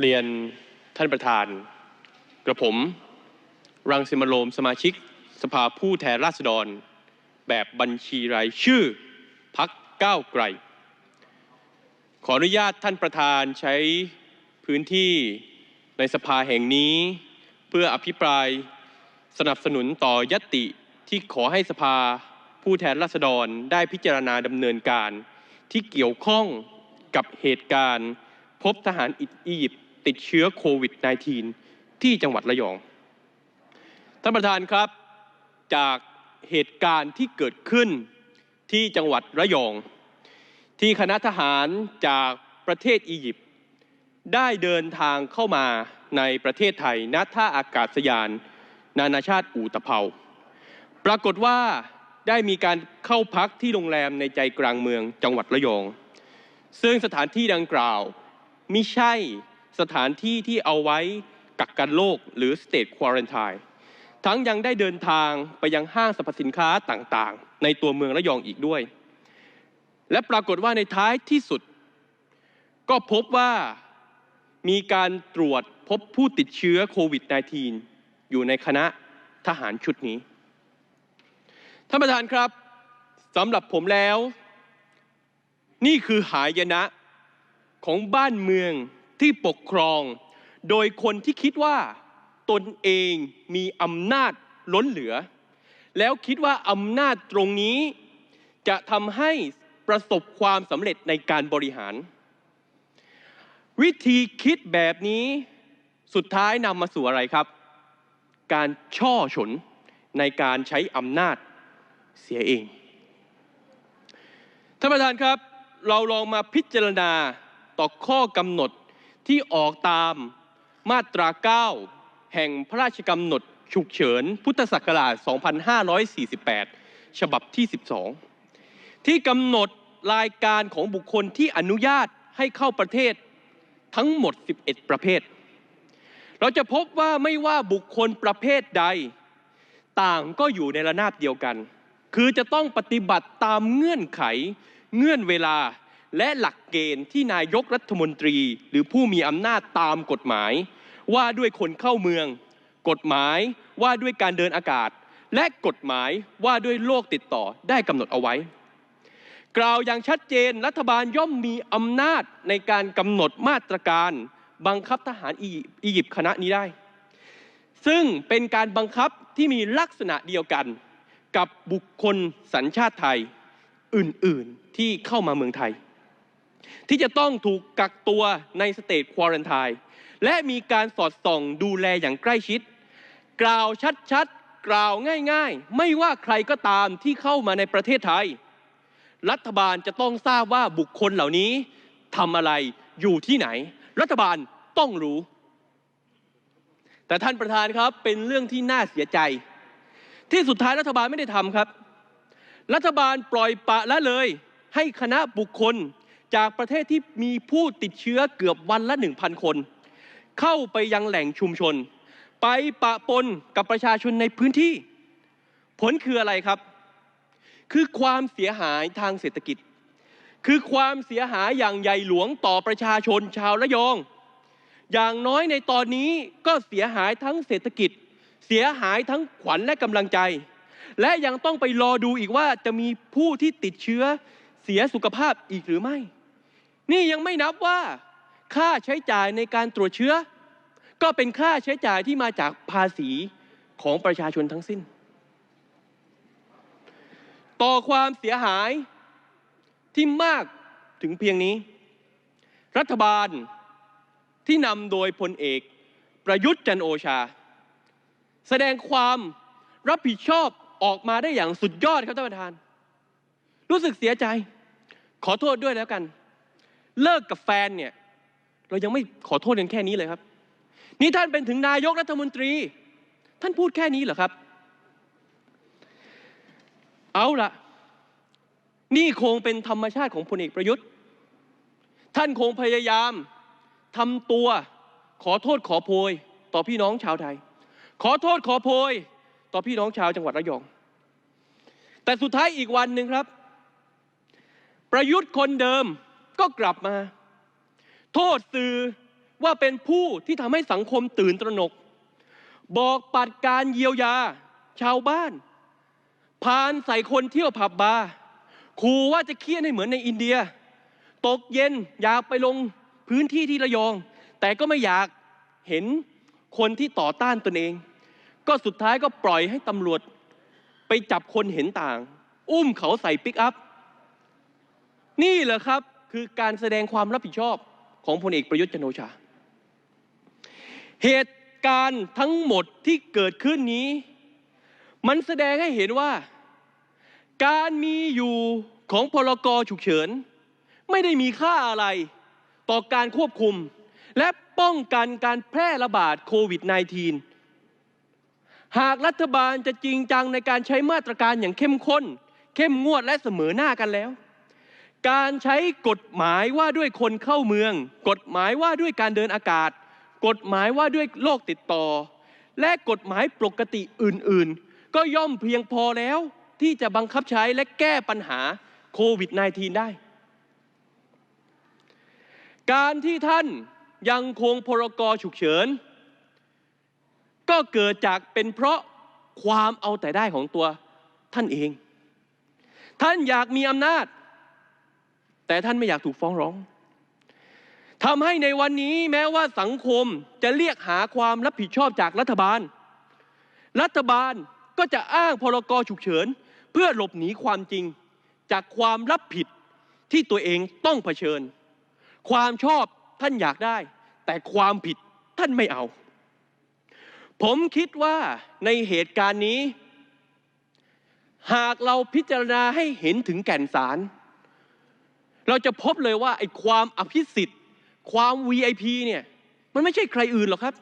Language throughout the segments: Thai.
เรียนท่านประธานกระผม รังสิมโรมสมาชิก สภาผู้แทนราษฎร แบบบัญชีรายชื่อพักก้าวไกล ขออนุญาตท่านประธานใช้พื้นที่ในสภาแห่งนี้ เพื่ออภิปรายสนับสนุนต่อยตติที่ขอให้สภาผู้แทนราษฎรได้พิจารณาดำเนินการที่เกี่ยวข้องกับเหตุการณ์ พบทหารอียิปต์ติดเชื้อโควิด -19 ที่จังหวัดระยอง ท่านประธานครับ จากเหตุการณ์ที่เกิดขึ้นที่จังหวัดระยอง ที่คณะทหารจากประเทศอียิปต์ได้เดินทางเข้ามาในประเทศไทยณท่าอากาศยาน นานาชาติอู่ตะเภา ปรากฏว่าได้มีการเข้าพักที่โรงแรมในใจกลางเมืองจังหวัดระยอง ซึ่งสถานที่ดังกล่าว มิใช่สถานที่ที่เอาไว้กักกันโรคหรือ State Quarantine ทั้งยังได้เดินทางไปยังห้างสรรพสินค้าต่างๆ ในตัวเมืองระยองอีกด้วย และปรากฏว่าในท้ายที่สุด ก็พบว่ามีการตรวจพบผู้ติดเชื้อโควิด -19 อยู่ในคณะทหารชุดนี้ ท่านประธานครับสำหรับผมแล้ว นี่คือหายนะ ของบ้านเมืองที่ปกครอง โดยคนที่คิดว่าตนเองมีอำนาจล้นเหลือ แล้วคิดว่าอำนาจตรงนี้ จะทำให้ประสบความสำเร็จในการบริหาร วิธีคิดแบบนี้สุดท้ายนำมาสู่อะไรครับ การช่อฉนในการใช้อำนาจเสียเองท่านประธานครับ เราลองมาพิจารณา ต่อข้อกำหนดที่ออกตามมาตรา 9 แห่งพระราชกำหนดฉุกเฉินพุทธศักราช 2548 ฉบับที่ 12 ที่กำหนดรายการของบุคคลที่อนุญาตให้เข้าประเทศทั้งหมด 11 ประเภท เราจะพบว่าไม่ว่าบุคคลประเภทใด ต่างก็อยู่ในระนาบเดียวกัน คือจะต้องปฏิบัติตามเงื่อนไข เงื่อนเวลา และหลักเกณฑ์ที่นายกรัฐมนตรีหรือผู้มีอำนาจตามกฎหมาย ว่าด้วยคนเข้าเมือง กฎหมายว่าด้วยการเดินอากาศ และกฎหมายว่าด้วยโรคติดต่อได้กำหนดเอาไว้ กล่าวอย่างชัดเจนรัฐบาลย่อมมีอำนาจในการกำหนดมาตรการ บังคับทหารอียิปต์คณะนี้ได้ ซึ่งเป็นการบังคับที่มีลักษณะเดียวกันกับบุคคลสัญชาติไทยอื่นๆที่เข้ามาเมืองไทย ที่จะต้องถูกกักตัวในสเตทควอรันไทและมีการสอดส่องดูแลอย่างใกล้ชิด กล่าวชัดๆ กล่าวง่ายๆ ไม่ว่าใครก็ตามที่เข้ามาในประเทศไทย รัฐบาลจะต้องทราบว่าบุคคลเหล่านี้ทำอะไรอยู่ที่ไหน รัฐบาลต้องรู้ แต่ท่านประธานครับเป็นเรื่องที่น่าเสียใจ ที่สุดท้ายรัฐบาลไม่ได้ทำครับ รัฐบาลปล่อยปะละเลย ให้คณะบุคคล จากประเทศที่มีผู้ติดเชื้อเกือบวันละ 1,000 คน เข้าไปยังแหล่งชุมชน ไปปะปนกับประชาชนในพื้นที่ ผลคืออะไรครับ คือความเสียหายทางเศรษฐกิจ คือความเสียหายอย่างใหญ่หลวงต่อประชาชนชาวระยอง อย่างน้อยในตอนนี้ก็เสียหายทั้งเศรษฐกิจ เสียหายทั้งขวัญและกำลังใจ และยังต้องไปรอดูอีกว่าจะมีผู้ที่ติดเชื้อเสียสุขภาพอีกหรือไม่ นี่ยังไม่นับว่าค่าใช้จ่ายในการตรวจเชื้อ ก็เป็นค่าใช้จ่ายที่มาจากภาษีของประชาชนทั้งสิ้น ต่อความเสียหายที่มากถึงเพียงนี้ รัฐบาลที่นำโดยพลเอกประยุทธ์จันโอชา แสดงความรับผิดชอบออกมาได้อย่างสุดยอดครับท่านประธาน รู้สึกเสียใจ ขอโทษด้วยแล้วกัน เลิกกับแฟนเนี่ยเรายังไม่ขอโทษกันแค่นี้เลยครับ นี่ท่านเป็นถึงนายกรัฐมนตรี ท่านพูดแค่นี้เหรอครับ เอาละนี่คงเป็นธรรมชาติของพลเอกประยุทธ์ ท่านคงพยายามทำตัวขอโทษขอโพยต่อพี่น้องชาวไทย ขอโทษขอโพยต่อพี่น้องชาวจังหวัดระยอง แต่สุดท้ายอีกวันหนึ่งครับ ประยุทธ์คนเดิม ก็กลับมา โทษสื่อว่าเป็นผู้ที่ทำให้สังคมตื่นตระหนก บอกปัดการเยียวยา ชาวบ้าน พานใส่คนเที่ยวผับบาร์ขู่ว่าจะเคี่ยนให้เหมือนในอินเดีย ตกเย็นอยากไปลงพื้นที่ที่ระยอง แต่ก็ไม่อยากเห็นคนที่ต่อต้านตนเอง ก็สุดท้ายก็ปล่อยให้ตำรวจ ไปจับคนเห็นต่าง อุ้มเขาใส่ปิกอัพ นี่เหรอครับ คือการแสดงความรับผิดชอบของพลเอกประยุทธ์จันโอชา เหตุการณ์ทั้งหมดที่เกิดขึ้นนี้ มันแสดงให้เห็นว่า การมีอยู่ของพลกรฉุกเฉิน ไม่ได้มีค่าอะไรต่อการควบคุม และป้องกันการแพร่ระบาดโควิด -19 หากรัฐบาลจะจริงจังในการใช้มาตรการอย่างเข้มข้น เข้มงวดและเสมอหน้ากันแล้ว การใช้กฎหมายว่าด้วยคนเข้าเมือง กฎหมายว่าด้วยการเดินอากาศ กฎหมายว่าด้วยโรคติดต่อ และกฎหมายปกติอื่นๆ ก็ย่อมเพียงพอแล้วที่จะบังคับใช้และแก้ปัญหาโควิด -19 ได้ การที่ท่านยังคงพรกฉุกเฉิน ก็เกิดจากเป็นเพราะความเอาแต่ได้ของตัวท่านเอง ท่านอยากมีอำนาจ แต่ท่านไม่อยากถูกฟ้องร้องทำให้ในวันนี้แม้ว่าสังคมจะเรียกหาความรับผิดชอบจากรัฐบาล รัฐบาลก็จะอ้างพรกฉุกเฉิน เพื่อหลบหนีความจริง จากความรับผิดที่ตัวเองต้องเผชิญ ความชอบท่านอยากได้ แต่ความผิดท่านไม่เอา ผมคิดว่าในเหตุการณ์นี้ หากเราพิจารณาให้เห็นถึงแก่นสาร เราจะพบเลยว่าไอ้ความอภิสิทธิ์ ความ VIP เนี่ยมันไม่ใช่ใครอื่นหรอกครับ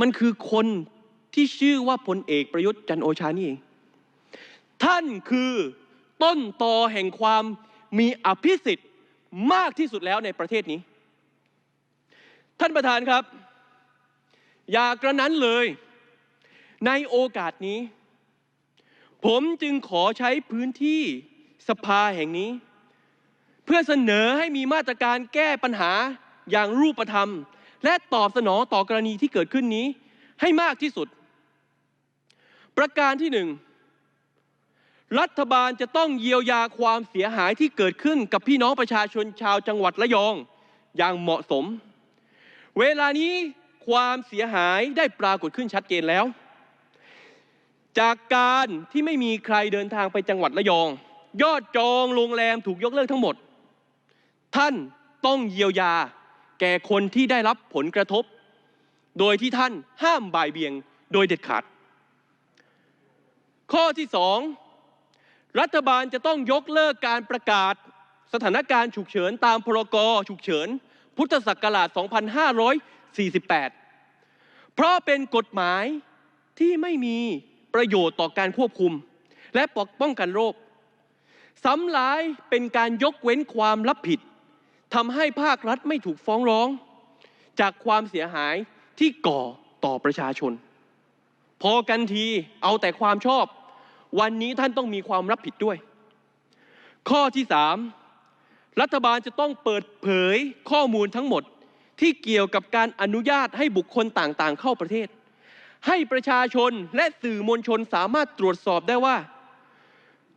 มันคือคนที่ชื่อว่าพลเอกประยุทธ์จันโอชานี่เอง ท่านคือต้นตอแห่งความมีอภิสิทธิ์มากที่สุดแล้วในประเทศนี้ ท่านประธานครับ อย่ากระนั้นเลย ในโอกาสนี้ ผมจึงขอใช้พื้นที่สภาแห่งนี้ พื่อเสนอให้มีมาตรการแก้ปัญหาอย่างรูปธรรม และตอบสนองต่อกรณีที่เกิดขึ้นนี้ให้มากที่สุด ประการที่หนึ่งรัฐบาลจะต้องเยียวยาความเสียหายที่เกิดขึ้นกับพี่น้องประชาชนชาวจังหวัดระยองอย่างเหมาะสม เวลานี้ความเสียหายได้ปรากฏขึ้นชัดเจนแล้ว จากการที่ไม่มีใครเดินทางไปจังหวัดระยอง ยอดจองโรงแรมถูกยกเลิกทั้งหมด ท่านต้องเยียวยาแก่คนที่ได้รับผลกระทบ โดยที่ท่านห้ามบ่ายเบี่ยงโดยเด็ดขาด ข้อที่สองรัฐบาลจะต้องยกเลิกการประกาศสถานการณ์ฉุกเฉินตามพรกฉุกเฉิน พุทธศักราช 2548 เพราะเป็นกฎหมายที่ไม่มีประโยชน์ต่อการควบคุม และปกป้องกันโรคซ้ำร้ายเป็นการยกเว้นความรับผิด ทำให้ภาครัฐไม่ถูกฟ้องร้อง จากความเสียหายที่ก่อต่อประชาชน พอกันทีเอาแต่ความชอบ วันนี้ท่านต้องมีความรับผิดด้วย ข้อที่สามรัฐบาลจะต้องเปิดเผยข้อมูลทั้งหมดที่เกี่ยวกับการอนุญาตให้บุคคลต่างๆ เข้าประเทศ ให้ประชาชนและสื่อมวลชนสามารถตรวจสอบได้ว่า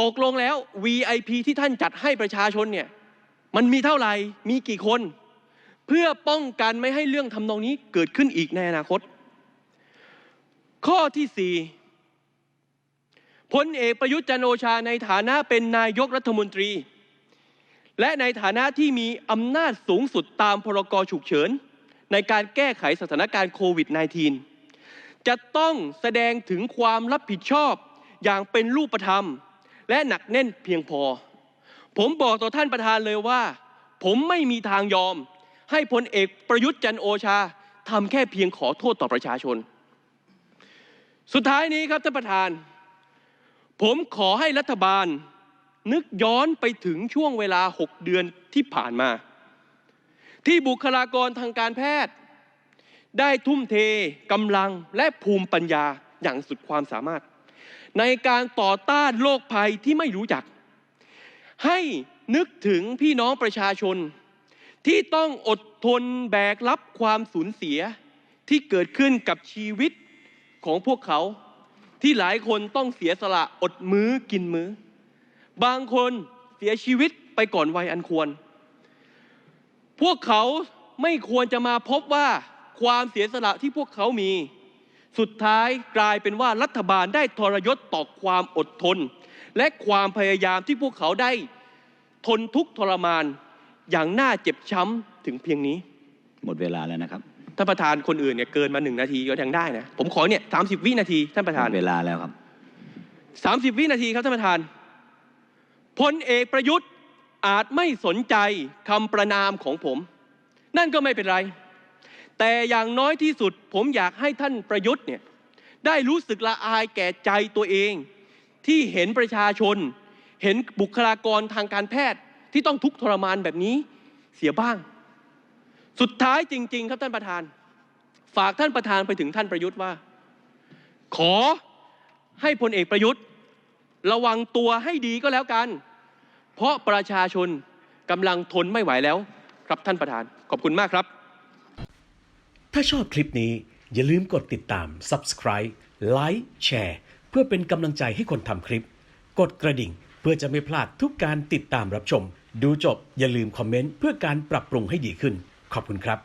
ตกลงแล้ว VIP ที่ท่านจัดให้ประชาชนเนี่ย มันมีเท่าไหร่มีกี่คน เพื่อป้องกันไม่ให้เรื่องทำนองนี้เกิดขึ้นอีกในอนาคต ข้อที่สี่พลเอกประยุทธ์จันโอชาในฐานะเป็นนายกรัฐมนตรี และในฐานะที่มีอำนาจสูงสุดตามพรกฉุกเฉิน ในการแก้ไขสถานการณ์โควิด -19 จะต้องแสดงถึงความรับผิดชอบอย่างเป็นรูปธรรม และหนักแน่นเพียงพอ ผมบอกต่อท่านประธานเลยว่า ผมไม่มีทางยอม ให้พลเอกประยุทธ์จันโอชาทำแค่เพียงขอโทษต่อประชาชน สุดท้ายนี้ครับท่านประธาน ผมขอให้รัฐบาลนึกย้อนไปถึงช่วงเวลา 6 เดือนที่ผ่านมา ที่บุคลากรทางการแพทย์ ได้ทุ่มเทกำลังและภูมิปัญญาอย่างสุดความสามารถ ในการต่อต้านโรคภัยที่ไม่รู้จัก ให้นึกถึงพี่น้องประชาชน ที่ต้องอดทนแบกรับความสูญเสียที่เกิดขึ้นกับชีวิตของพวกเขา ที่หลายคนต้องเสียสละอดมื้อกินมื้อ บางคนเสียชีวิตไปก่อนวัยอันควร พวกเขาไม่ควรจะมาพบว่าความเสียสละที่พวกเขามี สุดท้ายกลายเป็นว่ารัฐบาลได้ทรยศต่อความอดทน และความพยายามที่พวกเขาได้ทนทุกข์ทรมานอย่างน่าเจ็บช้ำถึงเพียงนี้ หมดเวลาแล้วนะครับท่านประธานคนอื่นเนี่ยเกินมาหนึ่งนาทีก็ยังได้นะผมขอเนี่ยสามสิบวินาทีท่านประหธามนดเวลาแล้วครับสามสิบวินาทีครับท่านประธานพลเอกประยุทธ์อาจไม่สนใจคำประนามของผม นั่นก็ไม่เป็นไร แต่อย่างน้อยที่สุดผมอยากให้ท่านประยุทธ์เนี่ยได้รู้สึกละอายแก่ใจตัวเอง ที่เห็นประชาชน เห็นบุคลากรทางการแพทย์ที่ต้องทุกข์ทรมานแบบนี้เสียบ้าง สุดท้ายจริง ๆ ครับท่านประธาน ฝากท่านประธานไปถึงท่านประยุทธ์ว่า ขอให้พลเอกประยุทธ์ ระวังตัวให้ดีก็แล้วกัน เพราะประชาชนกำลังทนไม่ไหวแล้ว ครับท่านประธานขอบคุณมากครับ ถ้าชอบคลิปนี้อย่าลืมกดติดตาม subscribe like แชร์ เพื่อเป็นกำลังใจให้คนทำคลิป กดกระดิ่งเพื่อจะไม่พลาดทุกการติดตามรับชม ดูจบอย่าลืมคอมเมนต์เพื่อการปรับปรุงให้ดีขึ้น ขอบคุณครับ